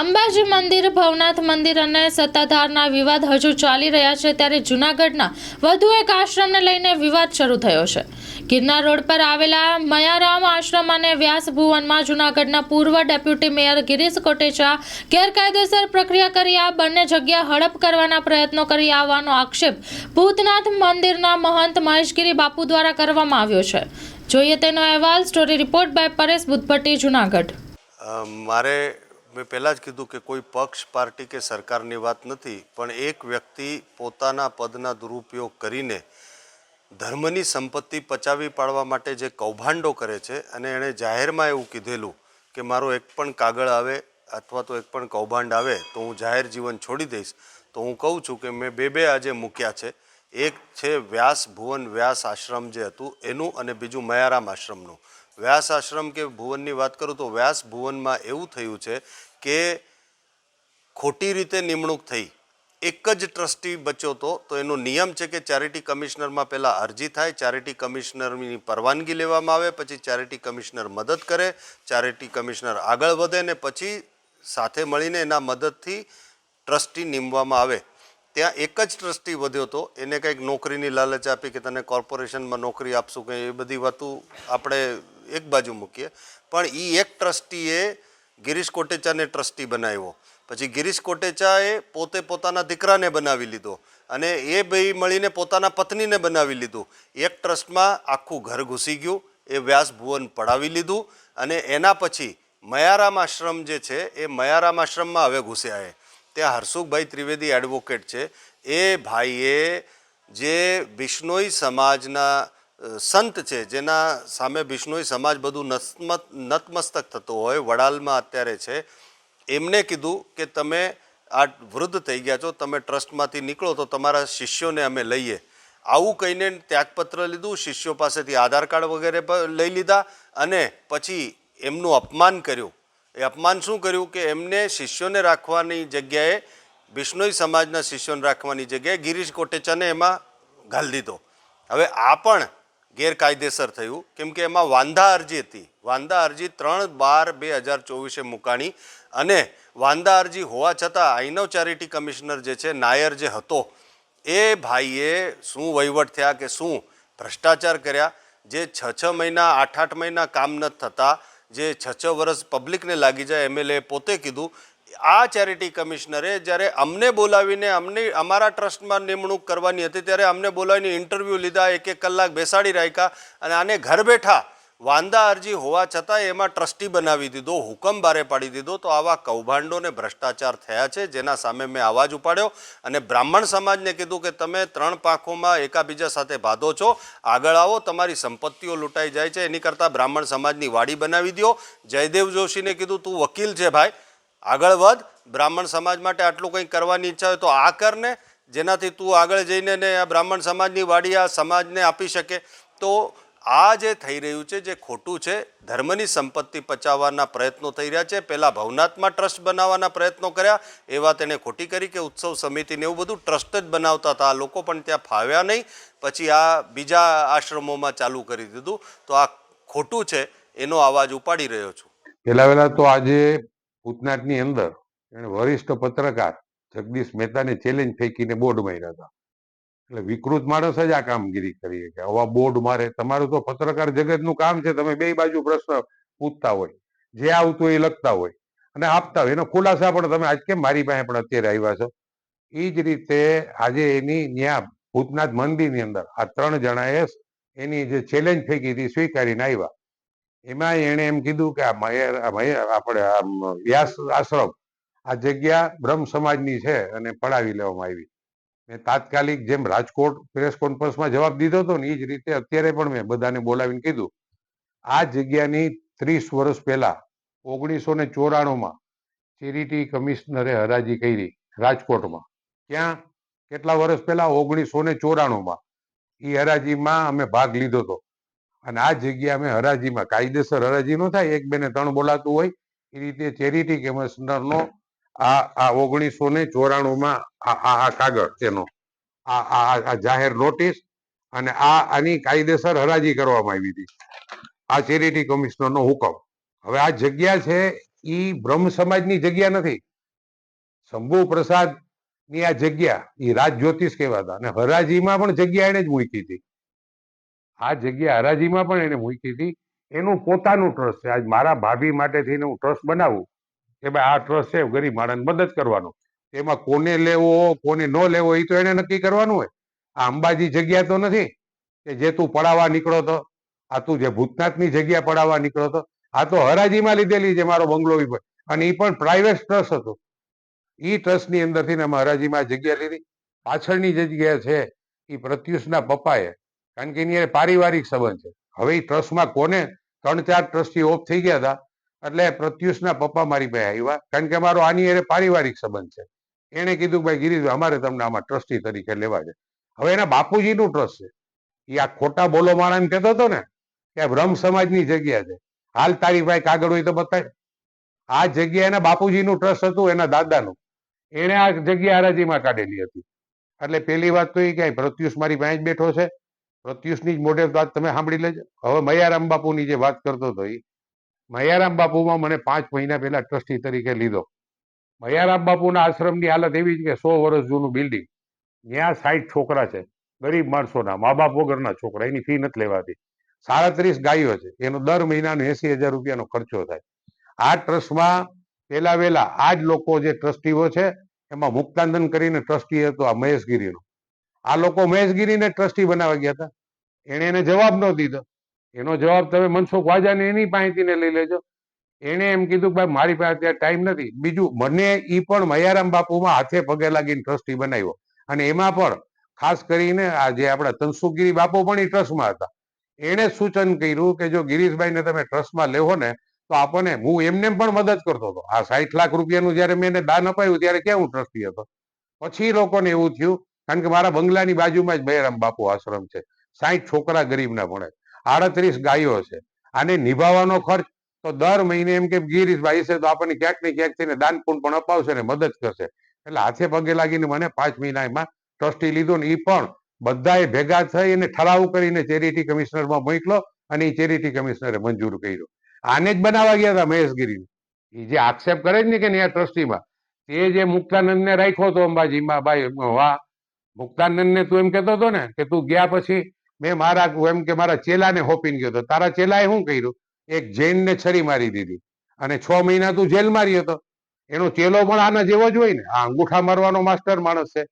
અંબાજી મંદિર, ભવનાથ મંદિર અને સત્તાધારના વિવાદ હજુ ચાલી રહ્યા છે ત્યારે જૂનાગઢના વધુ એક આશ્રમને લઈને વિવાદ શરૂ થયો છે. ગિરનાર રોડ પર આવેલા મયારામ આશ્રમ અને વ્યાસ ભુવનમાં જૂનાગઢના પૂર્વ ડેપ્યુટી મેયર ગિરીશ કોટેચા ગેરકાયદેસર પ્રક્રિયા કરી આ બંને જગ્યા હડપ કરવાના પ્રયત્નો કરી આવવાનો આક્ષેપ ભૂતનાથ મંદિરના મહંત મહેશગીરી બાપુ દ્વારા કરવામાં આવ્યો છે. જોઈએ તેનો અહેવાલ, story report by Paresh Buddhbhatti, Junagadh. મારે મેં પહેલાં જ કીધું કે કોઈ પક્ષ, પાર્ટી કે સરકારની વાત નથી, પણ એક વ્યક્તિ પોતાના પદના દુરુપયોગ કરીને ધર્મની સંપત્તિ પચાવી પાડવા માટે જે કૌભાંડો કરે છે, અને એણે જાહેરમાં એવું કીધેલું કે મારો એક પણ કાગળ આવે અથવા તો એક પણ કૌભાંડ આવે, તો હું જાહેર જીવન છોડી દઈશ, તો હું કહું છું કે મેં બે બે આજે મૂક્યા છે. એક છે વ્યાસ ભુવન વ્યાસ આશ્રમ જે હતું, એનું અને બીજું મયારામ આશ્રમનું. વ્યાસ આશ્રમ કે ભુવનની વાત કરું તો વ્યાસ ભુવનમાં એવું થયું છે કે ખોટી રીતે નિમણૂક થઈ. એક જ ટ્રસ્ટી બચ્યો તો તો એનો નિયમ છે કે ચેરિટી કમિશનરમાં પહેલાં અરજી થાય, ચેરિટી કમિશનરની પરવાનગી લેવામાં આવે, પછી ચેરિટી કમિશનર મદદ કરે, ચેરિટી કમિશનર આગળ વધે ને પછી સાથે મળીને એના મદદથી ટ્રસ્ટી નીમવામાં આવે. ત્યાં એક જ ટ્રસ્ટી વધ્યો હતો એને કંઈક નોકરીની લાલચ આપી કે તને કોર્પોરેશનમાં નોકરી આપશું કે એ બધી વાતું આપણે એક બાજુ મૂકીએ. પણ એ એક ટ્રસ્ટીએ ગિરીશ કોટેચાને ટ્રસ્ટી બનાવ્યો. પછી ગિરીશ કોટેચાએ પોતે પોતાના દીકરાને બનાવી લીધો અને એ બે મળીને પોતાના પત્નીને બનાવી લીધું. એક ટ્રસ્ટમાં આખું ઘર ઘૂસી ગયું, એ વ્યાસ ભુવન પડાવી લીધું અને એના પછી મયારામ આશ્રમ જે છે, એ મયારામ આશ્રમમાં હવે ઘૂસ્યા એ ત્યાં હરસુખભાઈ ત્રિવેદી એડવોકેટ છે. એ ભાઈએ જે બિશ્નોઈ સમાજના સંત છે, જેના સામે બિશ્નોઈ સમાજ બધું નતમસ્તક થતો હોય, વડાલમાં અત્યારે છે. એમને કીધું કે તમે આ વૃદ્ધ થઈ ગયા છો, તમે ટ્રસ્ટમાંથી નીકળો તો તમારા શિષ્યોને અમે લઈએ. આવું કહીને ત્યાગપત્ર લીધું, શિષ્યો પાસેથી આધાર કાર્ડ વગેરે લઈ લીધા અને પછી એમનું અપમાન કર્યું. એ અપમાન શું કર્યું કે એમને શિષ્યોને રાખવાની જગ્યાએ બિશ્નોઈ સમાજના શિષ્યોને રાખવાની જગ્યાએ ગિરીશ કોટેચાને એમાં ઘાલી દીધો. હવે આ પણ ગેરકાયદેસર થયું. કેમ કે એમાં વાંધા અરજી હતી. વાંધા અરજી ત્રણ બાર બે હજાર ચોવીસે મુકાણી અને વાંધા અરજી હોવા છતાં આઈનવ ચેરિટી કમિશનર જે છે, નાયર જે હતો, એ ભાઈએ શું વહીવટ થયા કે શું ભ્રષ્ટાચાર કર્યા, જે છ છ મહિના, આઠ આઠ મહિના કામ ન થતા, જે છ છ વર્ષ પબ્લિકને લાગી જાય એમએલએ પોતે કીધું આ ચેરિટી કમિશનરે જ્યારે અમને બોલાવીને અમને અમારા ટ્રસ્ટમાં નિમણૂક કરવાની હતી, ત્યારે અમને બોલાવીને ઇન્ટરવ્યૂ લીધા એક એક કલાક બેસાડી રાખ્યા અને આને ઘર બેઠા વાંધા અરજી હોવા છતાં એમાં ટ્રસ્ટી બનાવી દીધો, હુકમ બારે પાડી દીધો. તો આવા કૌભાંડોને ભ્રષ્ટાચાર થયા છે, જેના સામે મેં અવાજ ઉપાડ્યો અને બ્રાહ્મણ સમાજને કીધું કે તમે ત્રણ પાંખોમાં એકાબીજા સાથે ભાદો છો, આગળ આવો, તમારી સંપત્તિઓ લૂંટાઈ જાય છે, એની કરતાં બ્રાહ્મણ સમાજની વાડી બનાવી દો જયદેવ જોશીને કીધું, તું વકીલ છે ભાઈ આગળ વધ. બ્રાહ્મણ સમાજ માટે આટલું કંઈ કરવાની ઈચ્છા હોય તો આ કરને. જેનાથી તું આગળ જઈને ને આ બ્રાહ્મણ સમાજની વાડી આ સમાજને આપી શકે. તો આ જે થઈ રહ્યું છે, જે ખોટું છે, ધર્મની સંપત્તિ પચાવવાના પ્રયત્નો થઈ રહ્યા છે. પહેલાં ભવનાથમાં ટ્રસ્ટ બનાવવાના પ્રયત્નો કર્યા. એ વાત એણે ખોટી કરી કે ઉત્સવ સમિતિને એવું બધું ટ્રસ્ટ જ બનાવતા હતા. આ લોકો પણ ત્યાં ફાવ્યા નહીં. પછી આ બીજા આશ્રમોમાં ચાલુ કરી દીધું. તો આ ખોટું છે, એનો અવાજ ઉપાડી રહ્યો છું. પહેલાં વહેલા તો આજે ભૂતનાથની અંદર એને વરિષ્ઠ પત્રકાર જગદીશ મહેતાને ચેલેન્જ ફેંકીને બોર્ડ માર્યા હતા. એટલે વિકૃત માણસ જ આ કામગીરી કરી કે આવા બોર્ડ મારે, તમારું તો પત્રકાર જગતનું કામ છે, તમે બે બાજુ પ્રશ્ન પૂછતા હોય, જે આવતું એ લખતા હોય અને આપતા હોય. એનો ખુલાસા પણ તમે આજ કેમ મારી પાસે પણ અત્યારે આવ્યા છો? એ જ રીતે આજે એની ન્યા ભૂતનાથ મંદિરની અંદર આ ત્રણ જણાએ એની જે ચેલેન્જ ફેંકી હતી સ્વીકારીને આવ્યા. એમાં એણે એમ કીધું કે આ આપણે આ વ્યાસ આશ્રમ, આ જગ્યા બ્રહ્મ સમાજની છે અને પડાવી લેવામાં આવી. મેં તાત્કાલિક જેમ રાજકોટ પ્રેસ કોન્ફરન્સમાં જવાબ દીધો હતો ને એ જ રીતે અત્યારે પણ મેં બધાને બોલાવીને કીધું, આ જગ્યાની ત્રીસ વર્ષ પહેલા ઓગણીસો ને ચોરાણુંમાં ચેરિટી કમિશનરે હરાજી કરી રાજકોટમાં. ક્યાં? કેટલા વર્ષ પહેલા? ઓગણીસો ને ચોરાણુંમાં. એ હરાજીમાં અમે ભાગ લીધો હતો. અને આ જગ્યા અમે હરાજીમાં, કાયદેસર હરાજી નો થાય, એક બે ને ત્રણ બોલાતું હોય, એ રીતે ચેરિટી કમિશનરનો આ આ ઓગણીસો ને ચોરાણુંમાં આ આ કાગળ તેનો, આ આ જાહેર નોટિસ અને આ, આની કાયદેસર હરાજી કરવામાં આવી હતી. આ ચેરિટી કમિશનરનો હુકમ. હવે આ જગ્યા છે એ બ્રહ્મ સમાજની જગ્યા નથી. શંભુ પ્રસાદની આ જગ્યા એ રાજ જ્યોતિષ કહેવાતા. અને હરાજીમાં પણ જગ્યા એને જ મૂકી હતી. આ જગ્યા હરાજીમાં પણ એને મૂકી હતી. એનું પોતાનું ટ્રસ્ટ છે. આજ મારા ભાભી માટે થઈને હું ટ્રસ્ટ બનાવું કે ભાઈ આ ટ્રસ્ટ છે ગરીબ માણસને મદદ કરવાનો. એમાં કોને લેવો, કોને ન લેવો, એ તો એને નક્કી કરવાનું હોય. આ અંબાજી જગ્યા તો નથી કે જે તું પડાવવા નીકળો તો. આ તું જે ભૂતનાથની જગ્યા પડાવવા નીકળો તો. આ તો હરાજીમાં લીધેલી છે મારો બંગલો વિભાગ. અને એ પણ પ્રાઇવેટ ટ્રસ્ટ હતો. એ ટ્રસ્ટની અંદરથી અમે હરાજીમાં જગ્યા લીધી. પાછળની જગ્યા છે એ પ્રત્યુષના પપ્પાએ કારણ કે એની પારિવારિક સંબંધ છે. હવે એ ટ્રસ્ટમાં કોને? ત્રણ ચાર ટ્રસ્ટી ઓફ થઈ ગયા હતા. એટલે પ્રત્યુષના પપ્પા મારી પાસે આવ્યા. કારણ કે મારો આની એને પારિવારિક સંબંધ છે. એણે કીધું કે ભાઈ ગિરીશ, અમારે તમને આમાં ટ્રસ્ટી તરીકે લેવા છે. હવે એના બાપુજીનું ટ્રસ્ટ છે. એ આ ખોટા બોલો માણસ કહેતો હતો ને, કે બ્રહ્મ સમાજની જગ્યા છે. હાલ તારી ભાઈ કાગળ હોય તો બતાય. આ જગ્યા એના બાપુજીનું ટ્રસ્ટ હતું, એના દાદાનું. એણે આ જગ્યા હરાજીમાં કાઢેલી હતી. એટલે પેલી વાત તો એ કે પ્રત્યુષ મારી પાસે જ બેઠો છે. પ્રત્યુષની જ મોઢે વાત તમે સાંભળી લેજો. હવે મયારામ બાપુની જે વાત કરતો હતો એ મયારામ બાપુમાં મને પાંચ મહિના પહેલા ટ્રસ્ટી તરીકે લીધો. મયારામ બાપુના આશ્રમની હાલત એવી છે કે સો વર્ષ જૂનું બિલ્ડિંગ ત્યાં સાઠ છોકરા છે. ગરીબ માણસોના મા બાપ વગરના છોકરા. એની ફી નથી લેવાતી. સાડત્રીસ ગાયો છે. એનો દર મહિનાનો એસી હજાર રૂપિયાનો ખર્ચો થાય. આ ટ્રસ્ટમાં પેલા વેલા આ જ લોકો જે ટ્રસ્ટીઓ છે, એમાં મુક્તાંદન કરીને ટ્રસ્ટી હતો આ મહેશગીરીનો. આ લોકો મહેશગીરીને ટ્રસ્ટી બનાવવા ગયા હતા. એણે એને જવાબ ન દીધો. એનો જવાબ તમે મનસુખ વાજાને એની પાસેથી ને લઈ લેજો. એણે એમ કીધું કે ભાઈ, મારી પાસે અત્યારે ટાઈમ નથી. બીજું, મને ઈ પણ મયારામ બાપુમાં હાથે પગે લાગીને ટ્રસ્ટી બનાવ્યો. અને એમાં પણ ખાસ કરીને આ જે આપણા તનસુખગીરી બાપુ પણ એ ટ્રસ્ટમાં હતા. એણે સૂચન કર્યું કે જો ગિરીશભાઈને તમે ટ્રસ્ટમાં લેવો ને, તો આપણને, હું એમને પણ મદદ કરતો હતો. આ સાઠ લાખ રૂપિયાનું જયારે મેં એને દાન અપાયું, ત્યારે ક્યાં હું ટ્રસ્ટી હતો? પછી લોકોને એવું થયું કારણ કે મારા બંગલાની બાજુમાં જ બૈરામ બાપુ આશ્રમ છે. સાઈઠ છોકરા ગરીબના ભણે. આડત્રીસ ગાયો છે. આને નિભાવવાનો ખર્ચ તો દર મહિને એમ કે ગિરીશભાઈ છે તો આપણને ક્યાંક ને ક્યાંક થઈને દાન પણ અપાવશે ને મદદ કરશે. એટલે હાથે પગે લાગીને મને પાંચ મહિના એમાં ટ્રસ્ટી લીધો ને એ પણ બધાએ ભેગા થઈ અને ઠરાવ કરીને ચેરિટી કમિશનરમાં મોકલો અને એ ચેરિટી કમિશનરે મંજૂર કર્યો. આને જ બનાવવા ગયા હતા મહેશગીરી. એ જે આક્ષેપ કરે જ ને કે આ ટ્રસ્ટીમાં. તે જે મુક્તાનંદને રાખ્યો હતો અંબાજીમાં ભાઈ વાહ. મુક્તાનંદને તું એમ કહેતો હતો ને કે તું ગયા પછી મેં મારા એમ કે મારા ચેલાને હોપીને ગયો હતો. તારા ચેલાએ શું કર્યું? એક જૈનને છરી મારી દીધી. અને છ મહિના તું જેલમાં રહ્યો હતો. એનો ચેલો પણ આના જેવો જ હોય ને. આ અંગૂઠા મારવાનો માસ્ટર માણસ છે.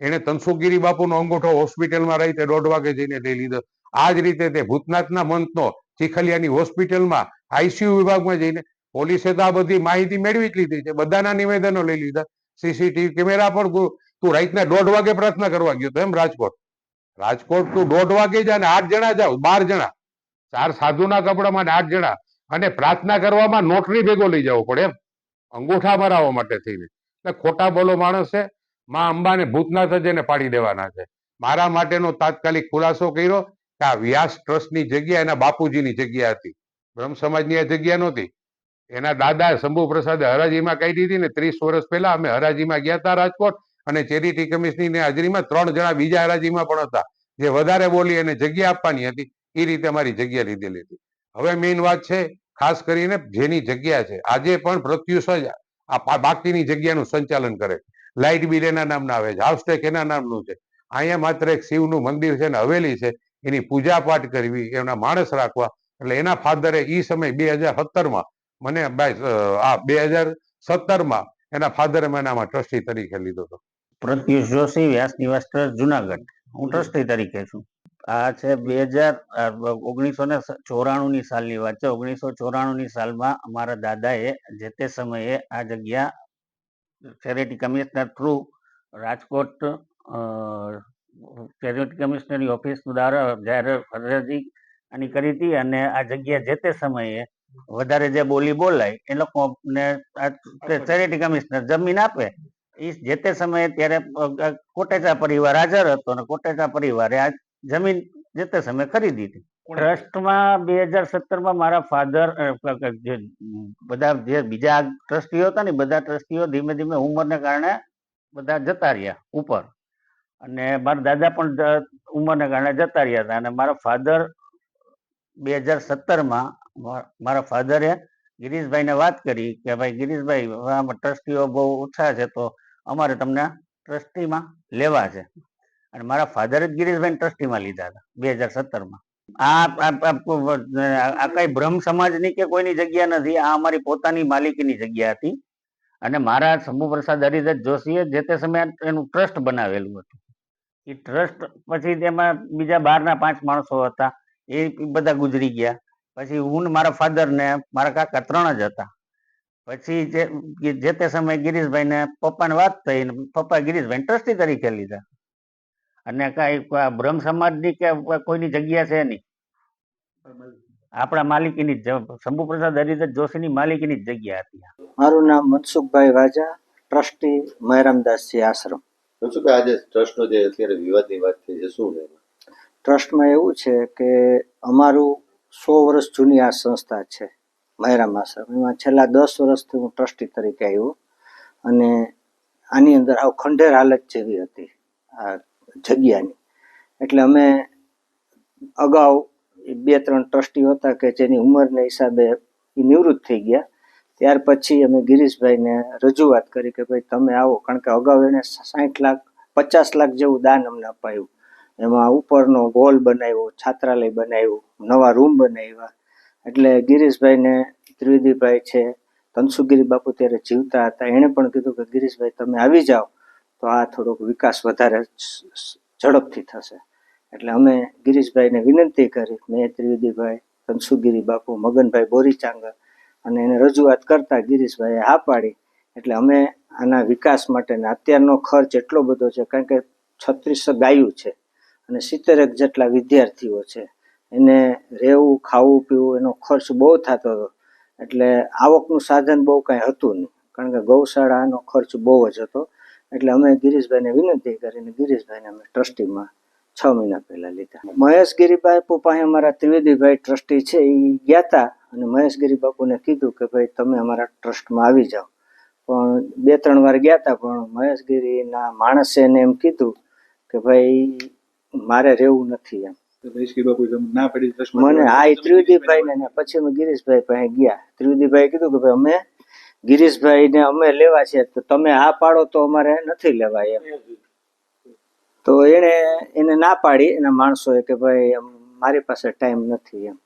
એને તનસુગીરી બાપુનો અંગૂઠો હોસ્પિટલમાં રહી તે દોઢ વાગે જઈને લઈ લીધો. આ જ રીતે તે ભૂતનાથના મંતનો ચીખલિયાની હોસ્પિટલમાં આઈસીયુ વિભાગમાં જઈને પોલીસે તો આ બધી માહિતી મેળવી જ લીધી છે. બધાના નિવેદનો લઈ લીધા. સીસીટીવી કેમેરા પણ તું રાતના દોઢ વાગે પ્રાર્થના કરવા ગયો હતો એમ રાજકોટ. રાજકોટ તું દોઢ વાગે જા ને આઠ જણા જાવ બાર જણા. ચાર સાધુના કપડામાં આઠ જણા. અને પ્રાર્થના કરવામાં નોટરી ભેગો લઈ જવો પડે એમ. અંગૂઠા મરાવવા માટે થઈને. એટલે ખોટા બોલો માણસ છે, માં અંબાને ભૂતનાથ જ એને પાડી દેવાના છે. મારા માટેનો તાત્કાલિક ખુલાસો કર્યો કે આ વ્યાસ ટ્રસ્ટની જગ્યા, એના બાપુજીની જગ્યા હતી. બ્રહ્મ સમાજની આ જગ્યા નહોતી. એના દાદા શંભુ પ્રસાદે હરાજીમાં કાઢી દીધી ને ત્રીસ વર્ષ પહેલા અમે હરાજીમાં ગયા હતા રાજકોટ. અને ચેરિટી કમિશનની હાજરીમાં ત્રણ જણા બીજા હરાજીમાં પણ હતા. જે વધારે બોલી એને જગ્યા આપવાની હતી, એ રીતે અમારી જગ્યા લીધેલી હતી. હવે મેઇન વાત છે, ખાસ કરીને જેની જગ્યા છે. આજે પણ પ્રત્યુષ જ આ બાકીની જગ્યાનું સંચાલન કરે લાઇટ બિલ એના નામના આવે છે. હાઉસ એના નામનું છે. અહીંયા માત્ર એક શિવનું મંદિર છે ને હવેલી છે. એની પૂજા પાઠ કરવી એના માણસ રાખવા. એટલે એના ફાધરે એ સમય બે હજાર સત્તરમાં, મને આ બે હજાર સત્તરમાં એના ફાધરે મને આમાં ટ્રસ્ટી તરીકે લીધો હતો. પ્રત્યુષ જોશી, વ્યાસ નિવાસ ટ્રસ્ટ જુનાગઢ. હું ટ્રસ્ટી તરીકે છું. આ છે બે હજાર ઓગણીસો ને ચોરાણું ની સાલની વાત છે. ઓગણીસો ચોરાણું ની સાલમાં અમારા દાદાએ જે તે સમયે આ જગ્યા charity commissioner through Rajkot charity કમિશનરની office દ્વારા જાહેર ફરજી આની કરી હતી અને આ જગ્યા જે તે સમયે વધારે જે બોલી બોલાય એ લોકોને ચેરિટી કમિશનર જમીન આપે. એ જે તે સમયે ત્યારે કોટેચા પરિવાર હાજર હતો અને કોટેચા પરિવારે આ જમીન જે તે સમયે ખરીદી હતી. ટ્રસ્ટમાં બે હજાર સત્તરમાં મારા ફાધર જે બધા જે બીજા ટ્રસ્ટીઓ હતા ને બધા ટ્રસ્ટીઓ ધીમે ધીમે ઉંમરને કારણે બધા જતા રહ્યા ઉપર. અને મારા દાદા પણ ઉંમરને કારણે જતા રહ્યા હતા. અને મારા ફાધર બે હજાર સત્તરમાં મારા ફાધરે ગિરીશભાઈને વાત કરી કે ભાઈ ગિરીશભાઈ, આમાં ટ્રસ્ટીઓ બહુ ઓછા છે તો અમારે તમને ટ્રસ્ટીમાં લેવા છે. અને મારા ફાધરે જ ગિરીશભાઈ ટ્રસ્ટીમાં લીધા હતા બે હજાર સત્તરમાં. આ કઈ બ્રહ્મ સમાજની કે કોઈની જગ્યા નથી, આ અમારી પોતાની માલિકીની જગ્યા હતી. અને મારા શંભુ પ્રસાદ હરિદત્ત જોશીએ જે તે સમયે એનું ટ્રસ્ટ બનાવેલું હતું. એ ટ્રસ્ટ પછી તેમાં બીજા બહારના પાંચ માણસો હતા, એ બધા ગુજરી ગયા. પછી હું મારા ફાધર ને મારા કાકા ત્રણ જ હતા. પછી જે જે તે સમયે ગિરીશભાઈ ને પપ્પાને વાત થઈ ને પપ્પા ગિરીશભાઈ ટ્રસ્ટી તરીકે લીધા. અને કઈ બ્રહ્મ બ્રહ્મ સમાજની કે કોઈની જગ્યા છે નહીં. આપણા માલિકીની જ શંભુ પ્રસાદ હરિદત્ત જોશીની માલિકીની જ જગ્યા હતી મારું નામ મનસુખભાઈ વાજા ટ્રસ્ટી મહેરામદાસજી આશ્રમ. મનસુખભાઈ આજે ટ્રસ્ટનો જે અત્યારે વિવાદની વાત થઈ છે શું ટ્રસ્ટમાં એવું છે કે અમારું સો વર્ષ જૂની આ સંસ્થા છે મહેરામ આશ્રમ એમાં છેલ્લા દસ વર્ષથી હું ટ્રસ્ટી તરીકે આવ્યો અને આની અંદર આવ ખંડેર હાલત જેવી હતી આ જગ્યાની. એટલે અમે અગાઉ બે ત્રણ ટ્રસ્ટી હતા કે જેની ઉંમરના હિસાબે એ નિવૃત્ત થઈ ગયા. ત્યાર પછી અમે ગિરીશભાઈને રજૂઆત કરી કે ભાઈ તમે આવો, કારણ કે અગાઉ એણે સાઠ લાખ, પચાસ લાખ જેવું દાન અમને અપાયું. એમાં ઉપરનો ગોલ બનાવ્યો, છાત્રાલય બનાવ્યું. નવા રૂમ બનાવ્યા. એટલે ગિરીશભાઈને ત્રિવેદીભાઈ છે ધનસુગીરી બાપુ ત્યારે જીવતા હતા. એણે પણ કીધું કે ગિરીશભાઈ, તમે આવી જાઓ, તો આ થોડોક વિકાસ વધારે ઝડપથી થશે. એટલે અમે ગિરીશભાઈને વિનંતી કરી, મેં ત્રિવેદીભાઈ ધનસુગીરી બાપુ, મગનભાઈ બોરીચાંગર અને એને રજૂઆત કરતા ગિરીશભાઈએ હા પાડી. એટલે અમે આના વિકાસ માટેના અત્યારનો ખર્ચ એટલો બધો છે, કારણ કે છત્રીસો ગાયું છે અને સિત્તેરેક જેટલા વિદ્યાર્થીઓ છે. એને રહેવું, ખાવું, પીવું, એનો ખર્ચ બહુ થતો હતો. એટલે આવકનું સાધન બહુ કાંઈ હતું નહીં. કારણ કે ગૌશાળાનો ખર્ચ બહુ જ હતો. એટલે અમે ગિરીશભાઈને વિનંતી કરીને ગિરીશભાઈને અમે ટ્રસ્ટીમાં છ મહિના પહેલાં લીધા. મહેશ બાપુ પાસે અમારા ત્રિવેદીભાઈ ટ્રસ્ટી છે, એ ગયા હતા અને મહેશ બાપુને કીધું કે ભાઈ, તમે અમારા ટ્રસ્ટમાં આવી જાઓ. પણ બે, ત્રણ વાર ગયા હતા પણ મહેશગીરીના માણસે એને એમ કીધું કે ભાઈ, મારે રહેવું નથી એમ. મને આ ત્રિવેદીભાઈ ને પછી અમે ગિરીશભાઈ પાસે ગયા. ત્રિવેદીભાઈ કીધું કે ભાઈ અમે ગિરીશભાઈ ને અમે લેવા છે તો તમે આ પાડો તો અમારે નથી લેવા એમ. તો એને એને ના પાડી એના માણસોએ કે ભાઈ મારી પાસે ટાઈમ નથી એમ.